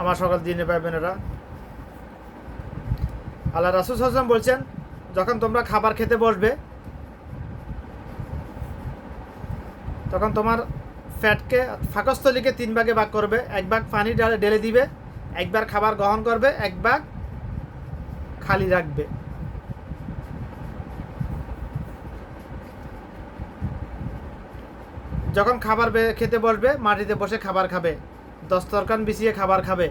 আমার সকল দিনে পাবেন এরা আল্লাহ রাসুল হাসান বলছেন, যখন তোমরা খাবার খেতে বসবে, তখন তোমার ফ্যাটকে, ফাঁকস্থলীকে তিন ভাগে ভাগ করবে। এক ভাগ পানি ডালে ঢেলে দিবে একবার খাবার গ্রহণ করবে, এক ভাগ খালি রাখবে। যখন খাবার খেতে বসবে, মাটিতে বসে খাবার খাবে। দস্তরখান বিছিয়ে খাবার খাবে।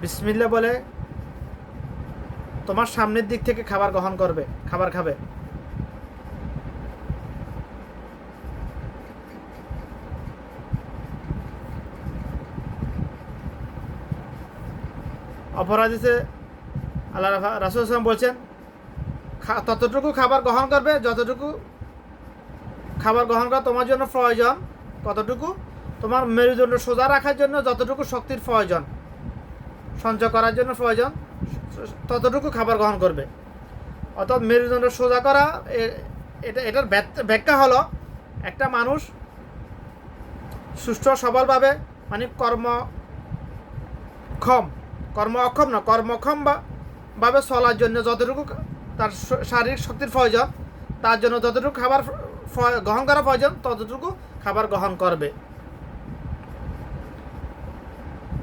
বিসমিল্লা বলে, তোমার সামনের দিক থেকে খাবার গ্রহণ করবে, খাবার খাবে। অপরাধীতে আল্লাহ রাসুল আসলাম বলছেন ততটুকু খাবার গ্রহণ করবে, যতটুকু খাবার গ্রহণ করা তোমার জন্য প্রয়োজন কতটুকু? তোমার মেরুদণ্ড সোজা রাখার জন্য যতটুকু শক্তির প্রয়োজন, সঞ্চয় করার জন্য প্রয়োজন, ততটুকু খাবার গ্রহণ করবে। অর্থাৎ মেরুদণ্ড সোজা করা এটা, এটার ব্যাখ্যা হলো, একটা মানুষ সুষ্ঠু সবলভাবে মানে কর্মক্ষম কর্ম অক্ষম না কর্মক্ষম বা, ভাবে চলার জন্য যতটুকু তার শারীরিক শক্তির প্রয়োজন, তার জন্য যতটুকু খাবার গ্রহণ করা প্রয়োজন, ততটুকু খাবার গ্রহণ করবে।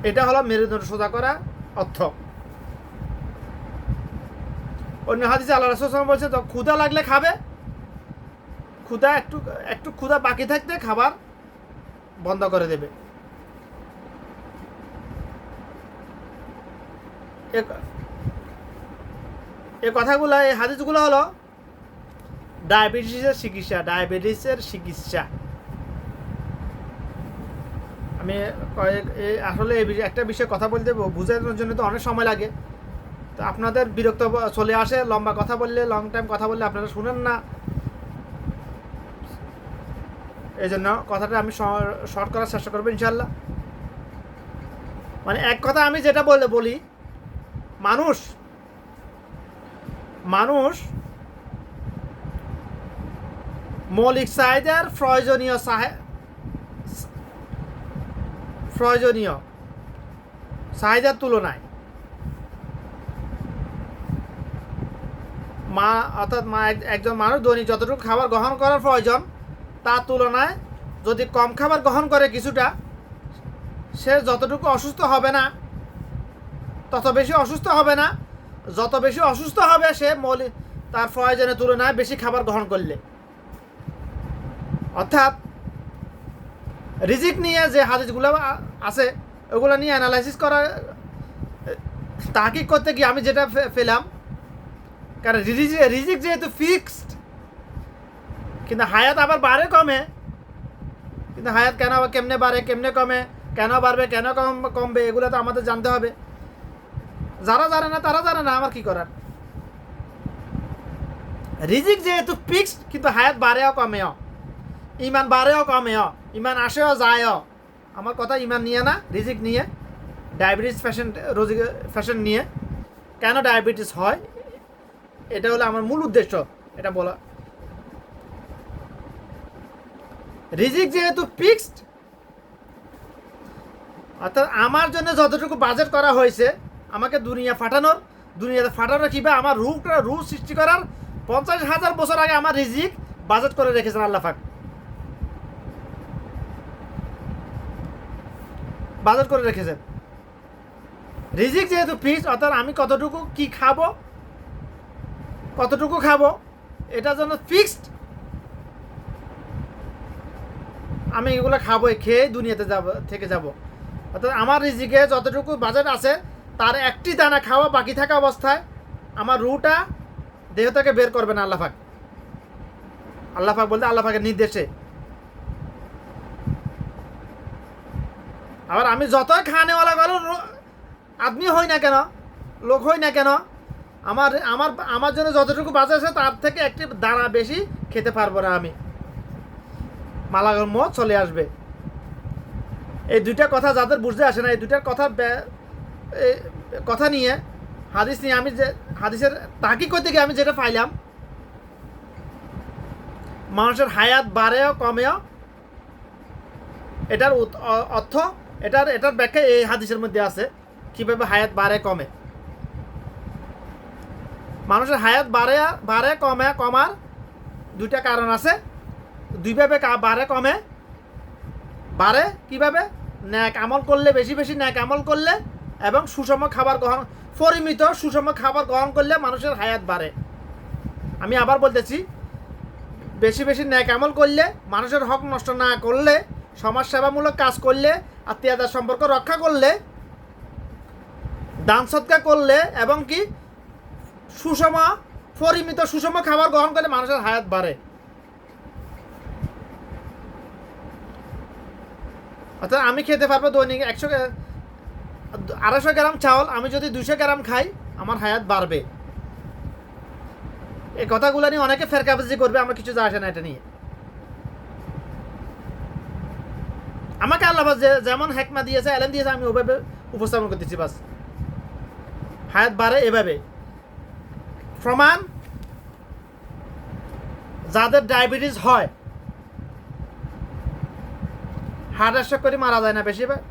এটা হলো মেরুদণ্ড সোজা করা অর্থ। অন্য হাদিসে আল্লাহ রসুল বলছে তো ক্ষুধা লাগলে খাবে। ক্ষুধা একটু একটু ক্ষুধা বাকি থাকতে খাবার বন্ধ করে দেবে। এ- কথাগুলো, এই হাদিসগুলো হলো ডায়াবেটিসের চিকিৎসা ডায়াবেটিসের চিকিৎসা। আমি কয়েক আসলে এই একটা বিষয়ে কথা বলতে বোঝানোর জন্য তো অনেক সময় লাগে। তো আপনাদের বিরক্ত চলে আসে, লম্বা কথা বললে লং টাইম কথা বললে আপনারা শুনেন না। এই জন্য কথাটা আমি শর্ট করার চেষ্টা করব ইনশাল্লাহ মানে এক কথা আমি যেটা বলে বলি, মানুষ মানুষ মৌলিক চাহিদার প্রয়োজনীয় চাহে প্রয়োজনীয়। চাহিদার তুলনায়। মা, অর্থাৎ মা, এক- একজন মানুষ দৈনিক যতটুকু খাবার গ্রহণ করার প্রয়োজন, তার তুলনায় যদি কম খাবার গ্রহণ করে কিছুটা, সে যতটুকু অসুস্থ হবে না, তত বেশি অসুস্থ হবে না, যত বেশি অসুস্থ হবে সে মৌলিক, তার প্রয়োজনের তুলনায় বেশি খাবার গ্রহণ করলে। অর্থাৎ রিজিক নিয়ে যে হাদিসগুলো আছে, ওগুলো নিয়ে অ্যানালাইসিস করা তাকিক করতে গিয়ে আমি যেটা পেলাম কারণ রিজিক যেহেতু ফিক্সড কিন্তু হায়াত আবার বাড়ে কমে। কিন্তু হায়াত কেন আবার কেমনে বাড়ে, কেমনে কমে, কেন বাড়বে, কেন কম, কমবে, এগুলো তো আমাদের জানতে হবে। যারা জানে না, তারা জানে না আমার কি করার। রিজিক যেহেতু ফিক্সড কিন্তু হায়াত বাড়েও কমেও। ইমান বাড়েও কমেও, ইমান আসেও যায়ও। আমার কথা ইমান নিয়ে না রিজিক নিয়ে। ডায়াবেটিস ফ্যাশন রোজি ফ্যাশন নিয়ে। কেন ডায়াবেটিস হয়? এটা হলো আমার মূল উদ্দেশ্য, এটা বলা। রিজিক যেহেতু ফিক্সড অর্থাৎ আমার জন্য যতটুকু বাজেট করা হয়েছে আমাকে দুনিয়া ফাটানোর দুনিয়াতে ফাটানোর কিংবা আমার রূপটা রূপ সৃষ্টি করার পঞ্চাশ হাজার বছর আগে আমার রিজিক বাজেট করে রেখেছেন আল্লাহ বাজেট করে রেখেছেন রিজিক যেহেতু ফিক্সড, অর্থাৎ আমি কতটুকু কি খাব, কতটুকু খাব এটা যেন ফিক্সড আমি এগুলো খাব খেয়ে দুনিয়াতে যাব, থেকে যাব। অর্থাৎ আমার রিজিকে যতটুকু বাজেট আছে, তার একটি দানা খাওয়া বাকি থাকা অবস্থায় আমার রুটা দেহ থেকে বের করবে না আল্লাহাক আল্লাহাক বলতে আল্লাহাকের নির্দেশে। আবার আমি যতই খানেওয়ালা গেল আদমি হই না কেন? লোক হই না কেন? আমার আমার আমার জন্য যতটুকু বাজে আছে, তার থেকে একটি দানা বেশি খেতে পারব না আমি। মালাগর মত চলে আসবে। এই দুইটা কথা যাদের বুঝতে আসে না, এই দুইটার কথা কথা নিয়ে, হাদিস নিয়ে আমি যে, হাদিসের তাকি করতে গিয়ে আমি যেটা পাইলাম, মানুষের হায়াত বাড়েও, কমেও, এটার অর্থ এটার এটার ব্যাখ্যা এই হাদিসের মধ্যে আছে, কীভাবে হায়াত বাড়ে, কমে। মানুষের হায়াত বাড়ে বাড়ে, কমে, কমার দুইটা কারণ আছে। দুইভাবে বাড়ে, কমে। বাড়ে কীভাবে? ন্যাক আমল করলে, বেশি বেশি ন্যাক আমল করলে এবং সুষম খাবার গ্রহণ, পরিমিত সুষম খাবার গ্রহণ করলে মানুষের হায়াত বাড়ে। আমি আবার বলতেছি, বেশি বেশি ন্যাক আমল করলে, মানুষের হক নষ্ট না করলে সমাজ সেবামূলক কাজ করলে আত্মীয়তার সম্পর্ক রক্ষা করলে, দান সৎকার করলে এবং কি সুষম, পরিমিত সুষম খাবার গ্রহণ করলে মানুষের হায়াত বাড়ে। অর্থাৎ আমি খেতে পারব দৈনিক একশো আড়াইশো গ্রাম চাউল, আমি যদি দুশো গ্রাম খাই, আমার হায়াত বাড়বে। এই কথাগুলো নিয়ে অনেকে ফেরকাবাজি করবে, আমরা কিছু যা আসে না এটা নিয়ে। আমাকে আল্লাহ যেমন হেকমা দিয়েছে, এলেন দিয়েছে, আমি ওভাবে উপস্থাপন করতেছি বাস। হায়াত বাড়ে এভাবে। প্রমাণ, যাদের ডায়াবেটিস হয়, হার্ট অ্যাটাক করে মারা যায় না বেশিরভাগ।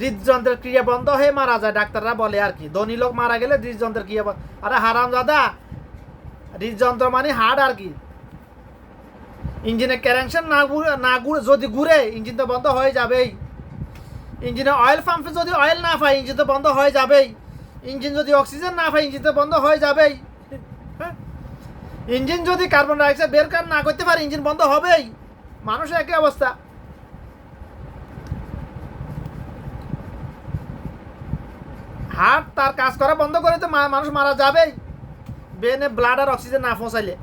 হৃদযন্ত্রের ক্রিয়া বন্ধ হয়ে মারা যায়, ডাক্তাররা বলে আর কি। ধনী লোক মারা গেলে হৃদযন্ত্রের ক্রিয়া আরে হারাম দাদা হৃদযন্ত্র মানে হার্ট আর কি। ইঞ্জিনে ক্যারেকশন না ঘুরে না ঘুরে যদি ঘুরে, ইঞ্জিন তো বন্ধ হয়ে যাবেই। ইঞ্জিনে অয়েল পাম্পে যদি অয়েল না পায়, ইঞ্জিন তো বন্ধ হয়ে যাবেই। ইঞ্জিন যদি অক্সিজেন না পায়, ইঞ্জিন তো বন্ধ হয়ে যাবেই। হ্যাঁ? ইঞ্জিন যদি কার্বন ডাইঅক্সাইড বের কার না করতে পারে, ইঞ্জিন বন্ধ হবেই। মানুষের একই অবস্থা। হার্ট তার কাজ করা বন্ধ করে তো মানুষ মারা যাবেই। বেনে ব্লাড আর অক্সিজেন না পৌঁছাইলে।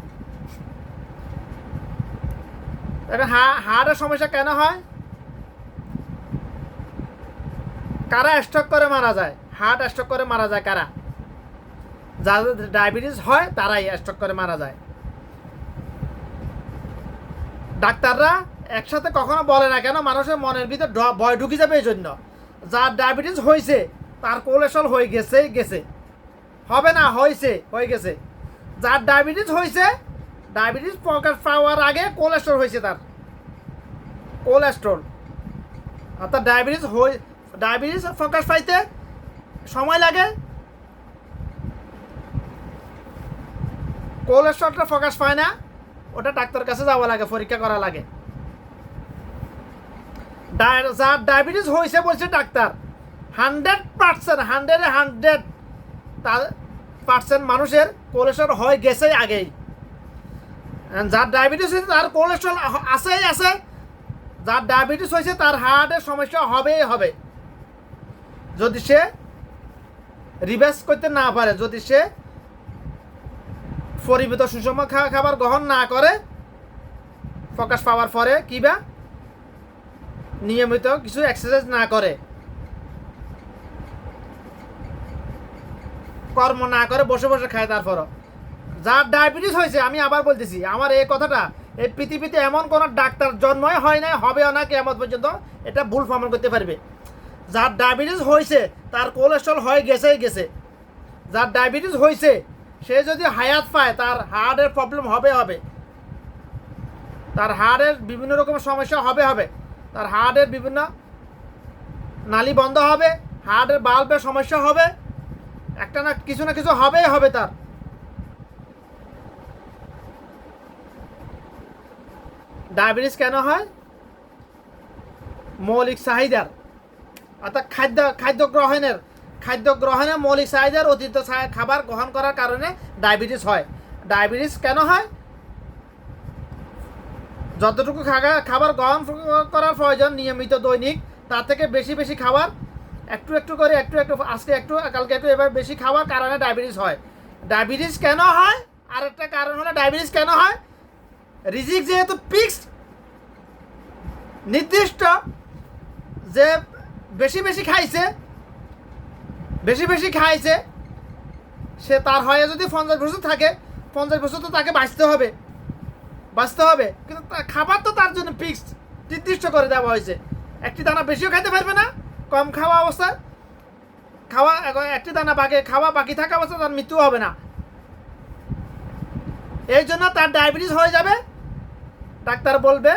হার্টের সমস্যা কেন হয়? কারা স্ট্রোক করে মারা যায়? হার্ট স্ট্রোক করে মারা যায় কারা? যাদের ডায়াবেটিস হয়, তারাই স্ট্রোক করে মারা যায়। ডাক্তাররা একসাথে কখনো বলে না কেন মানুষের মনের ভিতর ভয় ঢুকে যাবে এই জন্য। যার ডায়াবেটিস হয়েছে তার কোলেস্ট্রল হয়ে গেছে গেছে। হবে না হয়েছে হয়ে গেছে। যার ডায়াবেটিস হয়েছে ডায়াবেটিস পাওয়ার আগে কোলেস্ট্রল হয়েছে তার। কোলেস্ট্রল অর্থাৎ ডায়াবেটিস হয়ে, ডায়াবেটিস প্রকাশ পাইতে সময় লাগে। কোলেস্ট্রলটা প্রকাশ পায় না, ওটা ডাক্তার কাছে যাওয়া লাগে, পরীক্ষা করা লাগে। যার ডায়াবেটিস হয়েছে বলছে ডাক্তার, হান্ড্রেড পার্সেন্ট, হান্ড্রেডে হান্ড্রেড তার পার্সেন্ট মানুষের কোলেস্ট্রল হয়ে গেছে আগেই। যার ডায়াবেটিস হয়েছে, তার কোলেস্ট্রল আছেই, আছে। যার ডায়াবেটিস হয়েছে, তার হার্টের সমস্যা হবেই হবে। যদি সে রিভার্স করতে না পারে, যদি সে পরিমিত সুষম খাবার গ্রহণ না করে ফোকাস পাওয়ার পরে কিবা নিয়মিত কিছু এক্সারসাইজ না করে, কর্ম না করে, বসে বসে খায় তারপরও। যার ডায়াবেটিস হয়েছে, আমি আবার বলতেছি, আমার এই কথাটা, এই পৃথিবীতে এমন কোনো ডাক্তার জন্মই হয় নাই, হবেও না কেমন পর্যন্ত, এটা ভুল প্রমাণ করতে পারবে। যার ডায়াবেটিস হয়েছে, তার কোলেস্ট্রল হয়ে গেছেই গেছে। যার ডায়াবেটিস হয়েছে, সে যদি হায়াত পায়, তার হার্টের প্রবলেম হবে হবে। তার হার্টের বিভিন্ন রকম সমস্যা হবে হবে। তার হার্টের বিভিন্ন নালি বন্ধ হবে, হার্টের বাল্বের সমস্যা হবে, একটা না কিছু না কিছু হবেই হবে তার। ডায়াবেটিস কেন হয়? মৌলিক চাহিদার অর্থাৎ খাদ্য খাদ্য গ্রহণের খাদ্য গ্রহণে মৌলিক চাহিদার অতিরিক্ত খাবার গ্রহণ করার কারণে ডায়াবেটিস হয়। ডায়াবেটিস কেন হয়? যতটুকু খাবার গ্রহণ করার প্রয়োজন নিয়মিত দৈনিক তার থেকে বেশি বেশি খাবার, একটু একটু করে একটু একটু, আজকে একটু, কালকে একটু এবার বেশি খাওয়ার কারণে ডায়াবেটিস হয়। ডায়াবেটিস কেন হয়? আর একটা কারণ হলো ডায়াবেটিস কেন হয়? রিজিক যেহেতু ফিক্সড নির্দিষ্ট যে বেশি বেশি খাইছে, বেশি বেশি খাইছে, সে তার হয়ে যদি পঞ্চাশ বছর থাকে, পঞ্চাশ বছর তো তাকে বাঁচতে হবে বাঁচতে হবে। কিন্তু খাবার তো তার জন্য ফিক্সড নির্দিষ্ট করে দেওয়া হয়েছে। একটি দানা বেশিও খাইতে পারবে না, কম খাওয়া অবস্থায়। খাওয়া, একটি দানা বাকি খাওয়া বাকি থাকা অবস্থায় তার মৃত্যু হবে না। এই জন্য তার ডায়াবেটিস হয়ে যাবে। ডাক্তার বলবে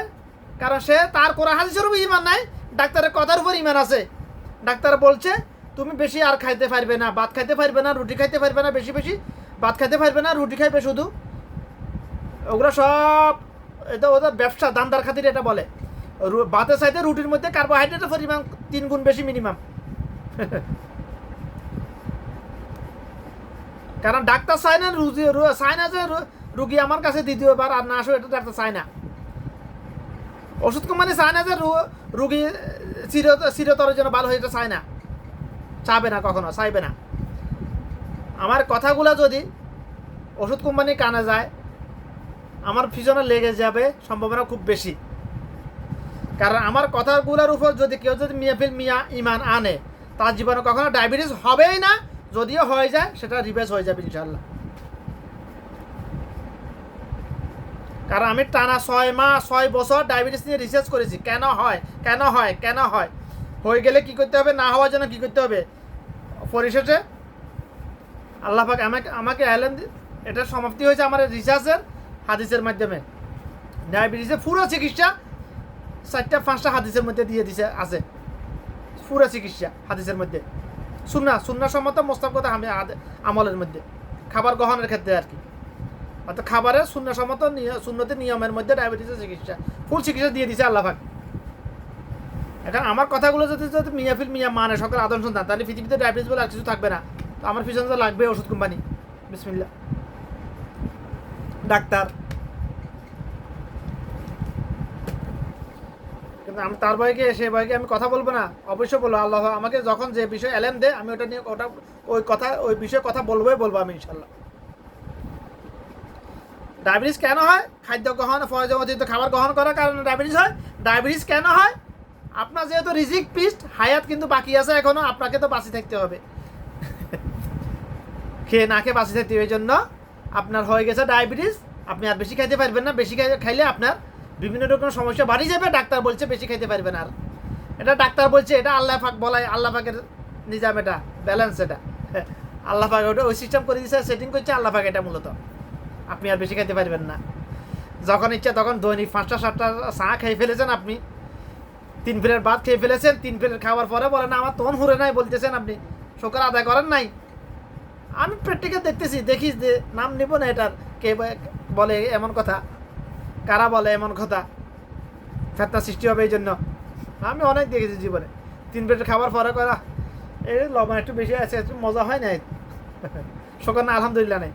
কারণ সে তার কোরআন হাদিসের উপর ইমান নাই, ডাক্তারের কথার উপর ইমান আছে। ডাক্তার বলছে, তুমি বেশি আর খাইতে পারবে না, ভাত খাইতে পারবে না, রুটি খাইতে পারবে না, বেশি বেশি, ভাত খাইতে পারবে না, রুটি খাইবে শুধু। ওগুলো সব, এটা ওদের ব্যবসা, দান্দার খাতির এটা বলে। ভাতের সাইতে রুটির মধ্যে কার্বোহাইড্রেটের পরিমাণ তিন গুণ বেশি মিনিমাম কারণ ডাক্তার চায় না রুগী রু- চায় না যে রুগী আমার কাছে দ্বিতীয়বার, আর না আসো এটা ডাক্তার চায় না। ওষুধ কোম্পানি চায় না যে রুগী চির চিরতরের জন্য ভালো হয়ে চায় না। চাবে না কখনো, চাইবে না। আমার কথাগুলো যদি ওষুধ কোম্পানি কানে যায়, আমার পিছনে লেগে যাবে সম্ভাবনা খুব বেশি। কারণ আমার কথাগুলোর উপর যদি কেউ যদি মিয়াফিল মিয়া ইমান আনে, তার জীবনে কখনো ডায়াবেটিস হবেই না। যদিও হয়ে যায়, সেটা রিভার্স হয়ে যাবে ইনশাল্লাহ কারণ আমি টানা ছয় মাস, ছয় বছর ডায়াবেটিস নিয়ে রিসার্চ করেছি। কেন হয়? কেন হয়? কেন হয়? হয়ে গেলে কি করতে হবে? না হওয়ার জন্য কি করতে হবে? পরিশেষে আল্লাহ পাক আমাকে আমাকে এলেন এটা সমাপ্তি হয়েছে আমার রিসার্চের হাদিসের মাধ্যমে। ডায়াবেটিসের পুরো চিকিৎসা চারটা, পাঁচটা হাদিসের মধ্যে দিয়ে দিছে, আছে। পুরো চিকিৎসা হাদিসের মধ্যে। সুন্না সুন্না সম্মত মোস্তাব কথা আমি আমলের মধ্যে। খাবার গ্রহণের ক্ষেত্রে আর কি। অর্থাৎ খাবারের শূন্য সম্মত নিয়- নিয়মের মধ্যে ডায়াবেটিসের চিকিৎসা, ফুল চিকিৎসা দিয়ে দিছে আল্লাহ পাক। এখন আমার কথাগুলো যদি যদি মিয়াফিল মিয়া মানে সকল আদম সন্তান, তাহলে পৃথিবীতে ডায়াবেটিস বলে আর কিছু থাকবে না। তো আমার পিছনে তো লাগবে ওষুধ কোম্পানি। বিসমিল্লা ডাক্তার। কিন্তু আমি তার ভাইকে সে ভাইকে আমি কথা বলব না। অবশ্যই বলব, আল্লাহ আমাকে যখন যে বিষয় এলেন দে আমি ওটা নিয়ে ওটা ওই কথা ওই বিষয়ে কথা বলবোই বলব আমি ইনশাল্লাহ ডায়াবেটিস কেন হয়? খাদ্য গ্রহণ প্রয়োজন অতিরিক্ত খাবার গ্রহণ করার কারণে ডায়াবেটিস হয়। ডায়াবেটিস কেন হয়? আপনার যেহেতু রিজিক পিস্ট, হায়াত কিন্তু বাকি আছে এখনও, আপনাকে তো বাঁচি থাকতে হবে। খেয়ে না খেয়ে বাঁচি থাকতে হবে জন্য আপনার হয়ে গেছে ডায়াবেটিস। আপনি আর বেশি খাইতে পারবেন না, বেশি খাই- খাইলে আপনার বিভিন্ন রকম সমস্যা বাড়ি যাবে, ডাক্তার বলছে বেশি খাইতে পারবেন আর। এটা ডাক্তার বলছে, এটা আল্লাহ পাক বলাই, আল্লাহ পাকের নিজাম এটা ব্যালেন্স এটা। আল্লাহ পাক ওটা ওই সিস্টেম করে দিয়েছে সেটিং করছে, আল্লাহ পাক এটা মূলত। আপনি আর বেশি খাইতে পারবেন না। যখন ইচ্ছা তখন দৈনিক পাঁচটা, সাতটা চা খেয়ে ফেলেছেন আপনি। তিন প্লেট ভাত খেয়ে ফেলেছেন, তিন প্লেট খাওয়ার পরে বলেন আমার তখন হুরে নাই, বলতেছেন আপনি। শোকর আদায় করেন নাই? আমি প্র্যাকটিক্যাল দেখতেছি, দেখি যে নাম নিব না এটার। কে বলে এমন কথা? কারা বলে এমন কথা? ফেতনা সৃষ্টি হবে এই জন্য আমি অনেক দেখেছি জীবনে। তিন প্লেট খাবার পরে করা এই লবণ একটু বেশি আছে, একটু মজা হয় নাই? শোকর না, আলহামদুলিল্লাহ নেই।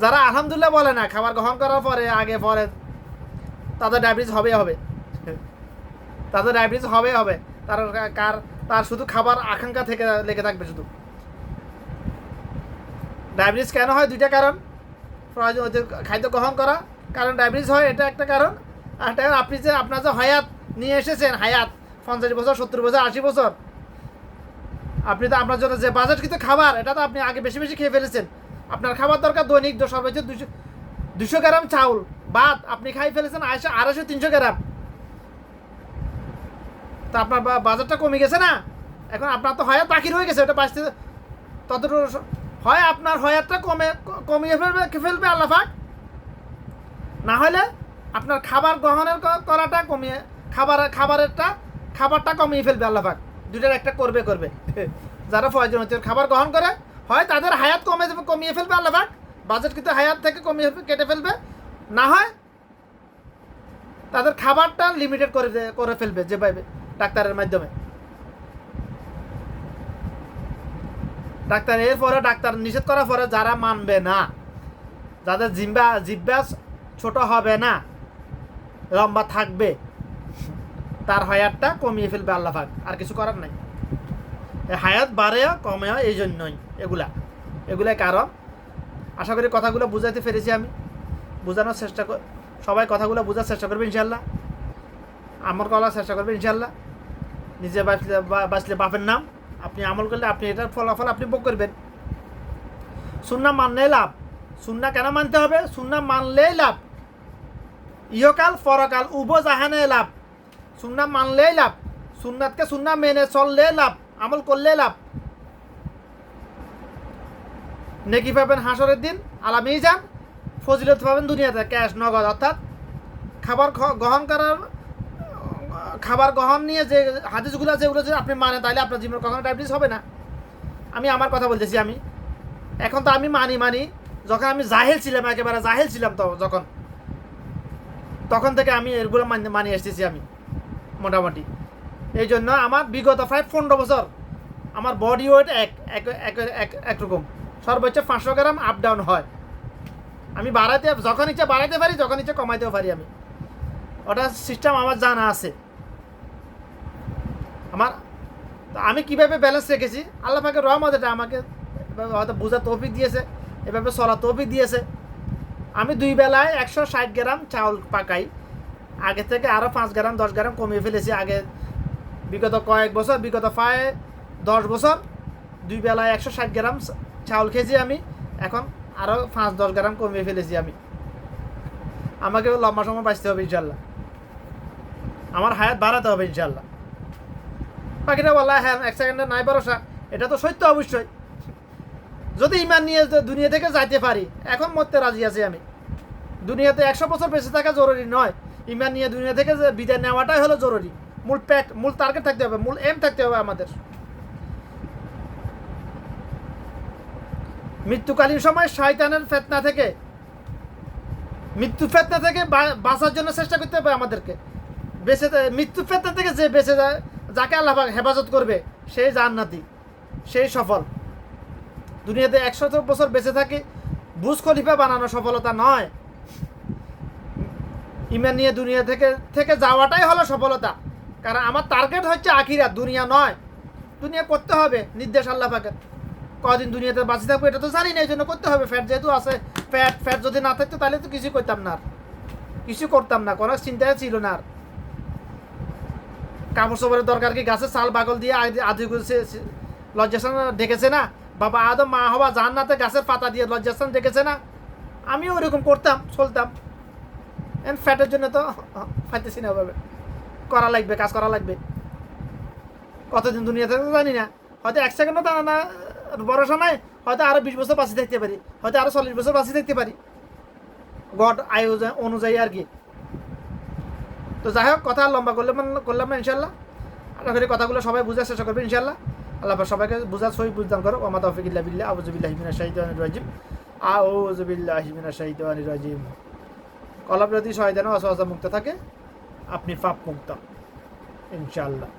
যারা আলহামদুলিল্লাহ বলে না, খাবার গ্রহণ করার পরে, আগে, পরে, তাদের ডায়াবেটিস হবে হবে। তাদের ডায়াবেটিস হবে হবে। তার কার, তার শুধু খাবার আকাঙ্ক্ষা থেকে লেগে থাকবে শুধু। ডায়াবেটিস কেন হয়? দুইটা কারণ। প্রয়োজন খাদ্য গ্রহণ করা। কারণ ডায়াবেটিস হয়, এটা একটা কারণ। আর একটা আপনি যে, আপনার যে হায়াত নিয়ে এসেছেন, হায়াত পঞ্চাশ বছর, সত্তর বছর, আশি বছর। আপনি তো আপনার জন্য যে বাজেট কিন্তু খাবার, এটা তো আপনি আগে বেশি বেশি খেয়ে ফেলেছেন। আপনার খাবার দরকার দৈনিক সর্বোচ্চ দুশো দুশো গ্রাম চাউল, ভাত আপনি খাই ফেলেছেন, আড়াইশো আড়াইশো, তিনশো গ্রাম। তা আপনার বাজারটা কমে গেছে না? এখন আপনার তো হয়াত বাকি রয়ে গেছে, ওটা বাঁচতে ততটুকু হয় আপনার হয়াতটা কমে কমিয়ে ফেলবে ফেলবে আল্লাহাক না হলে আপনার খাবার গ্রহণের করাটা কমিয়ে খাবার খাবারেরটা খাবারটা কমিয়ে ফেলবে আল্লাহাক দুটার একটা করবে করবে। যারা প্রয়োজন হচ্ছে খাবার গ্রহণ করে হয় তাদের হায়াত কমে যাবে, কমিয়ে ফেলবে আল্লাহাক বাজেট কিন্তু হায়াত থেকে কমিয়ে কেটে ফেলবে। না হয় তাদের খাবারটা লিমিটেড করে করে ফেলবে যেভাবে ডাক্তারের মাধ্যমে। ডাক্তার এরপরে ডাক্তার নিষেধ করার পরে যারা মানবে না, যাদের জিম্বা, জিব্বা ছোট হবে না, লম্বা থাকবে, তার হায়াতটা কমিয়ে ফেলবে আল্লাহ পাক। আর কিছু করার নাই। হায়াত বাড়েও কমেও এই জন্যই এগুলা এগুলাই কারণ আশা করি কথাগুলো বুঝাইতে পেরেছি আমি। বোঝানোর চেষ্টা সবাই কথাগুলো বোঝার চেষ্টা করবে ইনশাল্লাহ আমল করার চেষ্টা করবে ইনশাল্লাহ নিজে বাঁচলে বাঁচলে বাপের নাম। আপনি আমল করলে আপনি এটার ফলাফল আপনি ভোগ করবেন। সুন্না মানলেই লাভ। সুন্না কেন মানতে হবে? সুন্না মানলেই লাভ। ইহকাল, পরকাল উভ জাহানে লাভ। সুন্না মানলেই লাভ। সুন্নাতকে সুন্না মেনে চললে লাভ। আমল করলে লাভ। নেকি পাবেন হাসরের দিন আলামেই যান ফজিলত পাবেন দুনিয়াতে, ক্যাশ, নগদ, অর্থাৎ খাবার গ্রহণ করার, খাবার গ্রহণ নিয়ে যে হাদিসগুলো আছে ওগুলো যদি আপনি মানেন তাহলে আপনার জীবনে কখনো ডায়াবেটিস হবে না। আমি আমার কথা বলতেছি আমি। এখন তো আমি মানি মানি, যখন আমি জাহেল ছিলাম, একেবারে জাহেল ছিলাম তো যখন, তখন থেকে আমি এগুলো মানি মানি এসেছি আমি, মোটামুটি। এই জন্য আমার বিগত প্রায় পনেরো বছর আমার বডি ওয়েট এক এক, এক- এক, একরকম। সর্বোচ্চ পাঁচশো গ্রাম আপ ডাউন হয়। আমি বাড়াতে যখন ইচ্ছা বাড়াতে পারি, যখন ইচ্ছা কমাইতেও পারি আমি। ওটা সিস্টেম আমার জানা আছে। আমার আমি কীভাবে ব্যালেন্স রেখেছি? আল্লাহ পাকে রহমত এটা আমাকে হয়তো বোঝা তৌফিক দিয়েছে, এভাবে চলা তৌফিক দিয়েছে। আমি দুই বেলায় একশো ষাট গ্রাম চাউল পাকাই। আগে থেকে আরও পাঁচ গ্রাম, দশ গ্রাম কমিয়ে ফেলেছি। আগে বিগত কয়েক বছর, বিগত প্রায় দশ বছর দুই বেলায় একশো ষাট গ্রাম চাউল খেয়েছি আমি। এখন আরও পাঁচ দশ গ্রাম কমিয়ে ফেলেছি আমি। আমাকে লম্বা সময় বাঁচতে হবে ইনশাল্লাহ আমার হায়াত বাড়াতে হবে ইনশাল্লাহ পাখিটা বলা হ্যাঁ এক সেকেন্ডে নাই ভরসা, এটা তো সত্য অবশ্যই। যদি ইমান নিয়ে দুনিয়া থেকে যাইতে পারি, এখন মরতে রাজি আছি আমি। দুনিয়াতে একশো বছর বেঁচে থাকা জরুরি নয়। ইমান নিয়ে দুনিয়া থেকে বিদায় নেওয়াটাই হলো জরুরি। মূল প্যাট মূল টার্গেট থাকতে হবে, মূল এম থাকতে হবে আমাদের। মৃত্যুকালীন সময় শয়তানের ফেতনা থেকে, মৃত্যু ফেতনা থেকে বাঁচার জন্য চেষ্টা করতে হবে আমাদেরকে। বেঁচে, মৃত্যু ফেতনা থেকে যে বেঁচে যায়, যাকে আল্লাহ হেফাজত করবে সেই জান্নাতি, সেই সফল। দুনিয়াতে একশত বছর বেঁচে থাকি, বুজ খলিফা বানানো সফলতা নয়। ইমান নিয়ে দুনিয়া থেকে থেকে যাওয়াটাই হলো সফলতা। কারণ আমার টার্গেট হচ্ছে আখিরা দুনিয়া নয়। দুনিয়া করতে হবে, নির্দেশ আল্লাহ পাকের। কদিন দুনিয়াতে বাঁচি থাকব এটা তো জানি না এই জন্য করতে হবে। ফ্যাট যেহেতু আছে ফ্যাট ফ্যাট যদি না থাকতো তাহলে তো কিছু করতাম না আর। কিছু করতাম না, কোনো চিন্তায় ছিল না আর। কাপড় চোপড়ের দরকার কি? গাছের চাল, বাগল দিয়ে আদি- লজ্জাস্থান ডেকেছে না? বাবা আদম, মা হবা জান্নাতে গাছের পাতা দিয়ে লজ্জাস্থান ডেকেছে না? আমিও ওরকম করতাম, চলতাম। এন ফ্যাটের জন্য তো ফাইতেছি না ওভাবে। করা লাগবে, কাজ করা লাগবে। কতদিন দুনিয়াতে জানি না। হয়তো এক সেকেন্ডও তা না ভরসা নাই, হয়তো আরও বিশ বছর বাঁচি থাকতে পারি, হয়তো আরও চল্লিশ বছর বাঁচি থাকতে পারি। গড আয়ু অনুযায়ী আর কি। তো যাই হোক, কথা লম্বা করলাম না- করলাম না ইনশাল্লাহ আশা করি কথাগুলো সবাই বুঝার চেষ্টা করবে ইনশাল্লাহ আল্লাহ সবাইকে বুঝার সহি বুঝদান করো ওমা তৌফিকিল্লা বিল্লাহ। আউযুবিল্লাহি মিনাশ শাইতানির রাজিম। আউযুবিল্লাহি মিনাশ শাইতানির রাজিম। কলব যদি ও ওয়াসওয়াসা মুক্ত থাকে। আপনি পাপ মুক্ত ইনশাআল্লাহ।